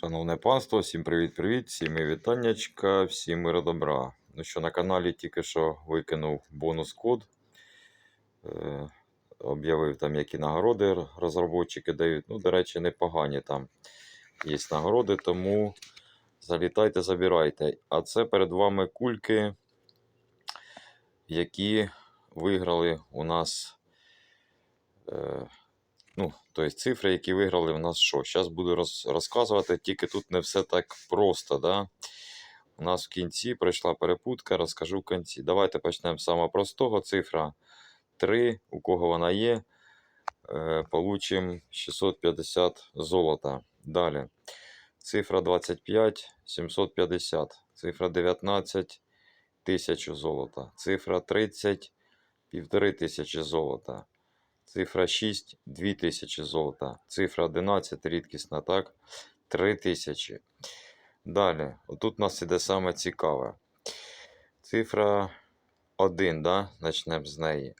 Шановне панство, всім привіт-привіт, всім і вітаннячка, всім миру добра. Ну що, на каналі тільки що викинув бонус-код. Е, об'явив там, які нагороди розробники дають. Ну, до речі, непогані там є нагороди, тому залітайте, забирайте. А це перед вами кульки, які виграли у нас. Е, ну, тобто цифри, які виграли в нас що? Зараз буду роз, розказувати, тільки тут не все так просто. Да? У нас в кінці пройшла перепутка, розкажу в кінці. Давайте почнемо з самого простого. Цифра 3, у кого вона є, е, получимо 650 золота. Далі. Цифра 25 750. Цифра 19 1000 золота. Цифра 30 1500 золота. Цифра 6 2000 золота. Цифра 11 рідкісна, так? 3000. Далі, отут у нас іде саме цікаве. Цифра 1, да? Начнемо з неї.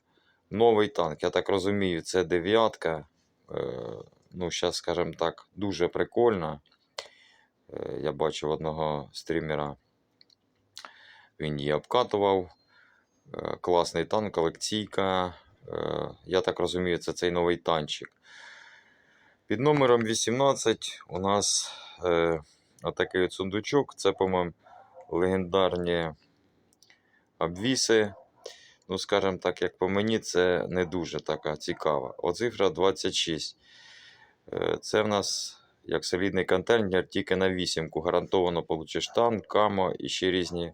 Новий танк. Я так розумію, це дев'ятка. Е, ну, зараз, скажімо так, дуже прикольна. Е, я бачив одного стрімера. Він її обкатував. Е, класний танк, колекційка. Е, Я так розумію, це цей новий танчик. Під номером 18 у нас е, отакий от сундучок. Це, по-моєму, легендарні обвіси. Ну, скажімо так, як по мені, це не дуже така цікава. О, цифра 26. Е, Це в нас як солідний контейнер, тільки на вісімку. Гарантовано получиш танк, камо і ще різні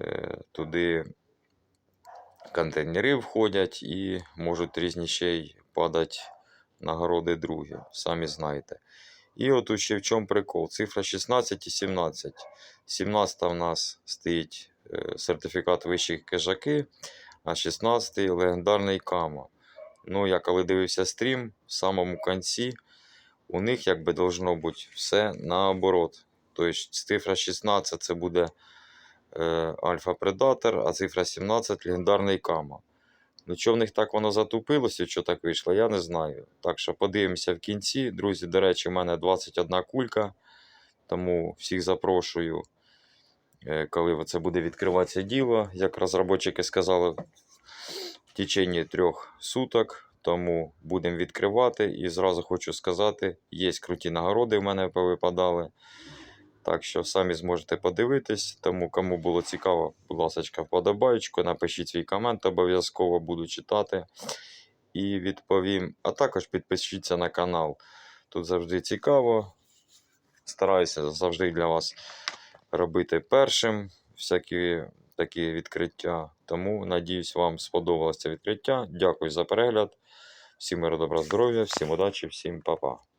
е, туди контейнери входять і можуть різні ще й падати нагороди другі, самі знаєте. І от ще в чому прикол. Цифра 16 і 17. 17 в нас стоїть е, сертифікат вищих кижаки, а 16 легендарний кама. Ну, я коли дивився стрім, в самому кінці у них якби должно бути все наоборот. Тобто цифра 16 це буде Альфа Предатор, а цифра 17 легендарний Кама. Ну, що в них так воно затупилося, що так вийшло, я не знаю. Так що подивимося в кінці. Друзі, до речі, в мене 21 кулька. Тому всіх запрошую, е, коли це буде відкриватися діло. Як розробники сказали, в течение трьох суток. Тому будемо відкривати. І зразу хочу сказати, є круті нагороди в мене повипадали. Так що самі зможете подивитись. Тому кому було цікаво, будь ласка, вподобайку, напишіть свій комент, обов'язково буду читати і відповім. А також підпишіться на канал. Тут завжди цікаво. Стараюся завжди для вас робити першим всякі такі відкриття. Тому надіюсь, вам сподобалося відкриття. Дякую за перегляд. Всім миру, добра, здоров'я, всім удачі, всім па-па.